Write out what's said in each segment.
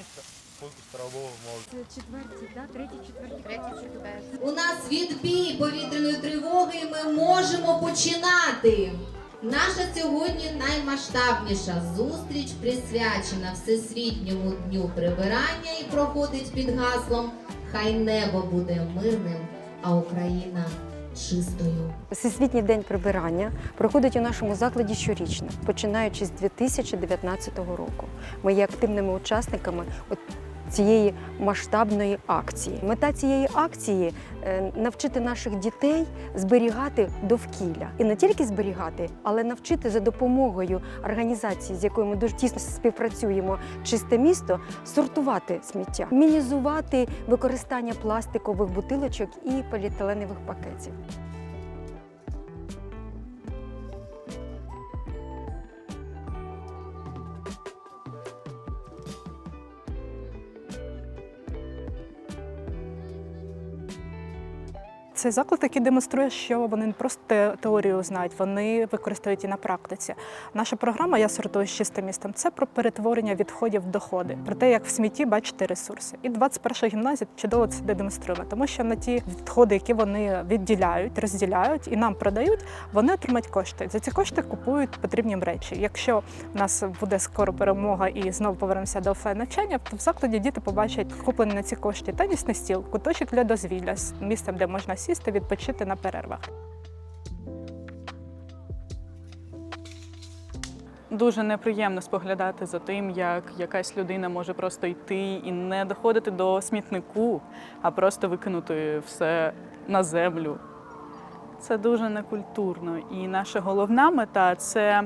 місце пункту старового мови. Це четверті, да? треті, четверті Третій, четвертий. У нас відбій повітряної тривоги, і ми можемо починати. Наша сьогодні наймасштабніша зустріч присвячена Всесвітньому дню прибирання і проходить під гаслом Хай небо буде мирним, а Україна чистою. Всесвітній день прибирання проходить у нашому закладі щорічно, починаючи з 2019 року. Ми є активними учасниками цієї масштабної акції. Мета цієї акції е, навчити наших дітей зберігати довкілля і не тільки зберігати, але навчити за допомогою організації, з якою ми дуже тісно співпрацюємо, чисте місто, сортувати сміття, мінізувати використання пластикових бутилочок і поліетиленових пакетів. Це заклад, який демонструє, що вони не просто теорію знають, вони використовують і на практиці. Наша програма Я сортую з чистим містом це про перетворення відходів в доходи, про те, як в смітті бачити ресурси. І 21 гімназія чудово це демонструє, тому що на ті відходи, які вони відділяють, розділяють і нам продають, вони отримають кошти. За ці кошти купують потрібні речі. Якщо в нас буде скоро перемога і знову повернемося до офлайн навчання, то в закладі діти побачать куплені на ці кошти тенісний стіл, куточок для дозвілля з місцем, де можна сісти, відпочити на перервах. Дуже неприємно споглядати за тим, як якась людина може просто йти і не доходити до смітнику, а просто викинути все на землю. Це дуже некультурно. І наша головна мета це,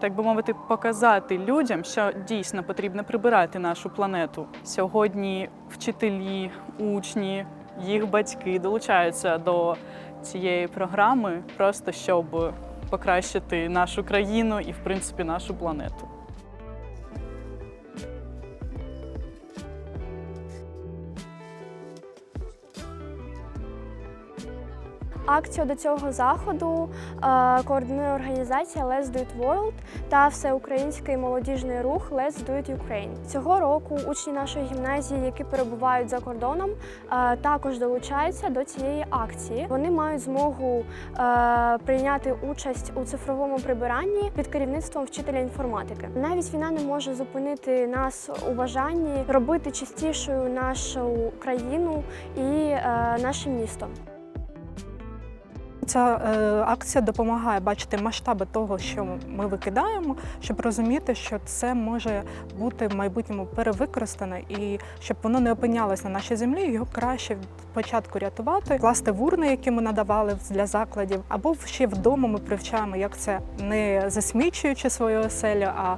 так би мовити, показати людям, що дійсно потрібно прибирати нашу планету. Сьогодні вчителі, учні, їх батьки долучаються до цієї програми, просто щоб покращити нашу країну і, в принципі, нашу планету. Акцію до цього заходу е, координує організація Let's Do It World та всеукраїнський молодіжний рух Let's Do It Ukraine. Цього року учні нашої гімназії, які перебувають за кордоном, е, також долучаються до цієї акції. Вони мають змогу е, прийняти участь у цифровому прибиранні під керівництвом вчителя інформатики. Навіть війна не може зупинити нас у бажанні робити чистішою нашу країну і наше місто. Ця е, акція допомагає бачити масштаби того, що ми викидаємо, щоб розуміти, що це може бути в майбутньому перевикористане, і щоб воно не опинялось на нашій землі, його краще спочатку рятувати, класти в урни, які ми надавали для закладів, або ще вдома ми привчаємо, як це не засмічуючи свою оселю, а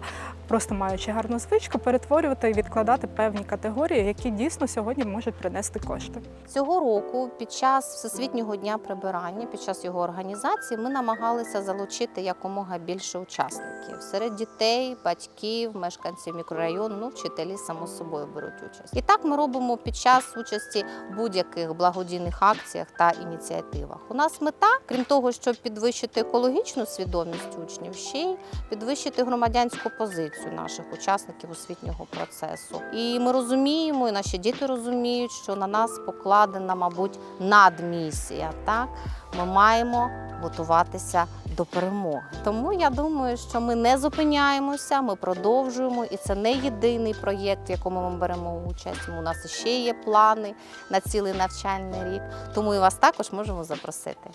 просто маючи гарну звичку, перетворювати і відкладати певні категорії, які дійсно сьогодні можуть принести кошти. Цього року, під час Всесвітнього дня прибирання, під час його організації, ми намагалися залучити якомога більше учасників серед дітей, батьків, мешканців мікрорайону, ну, вчителі само собою беруть участь. І так ми робимо під час участі в будь-яких благодійних акціях та ініціативах. У нас мета, крім того, щоб підвищити екологічну свідомість учнів, ще й підвищити громадянську позицію наших учасників освітнього процесу. І ми розуміємо, і наші діти розуміють, що на нас покладена, мабуть, надмісія. Так ми маємо готуватися до перемоги. Тому я думаю, що ми не зупиняємося, ми продовжуємо, і це не єдиний проєкт, в якому ми беремо участь. У нас ще є плани на цілий навчальний рік. Тому і вас також можемо запросити.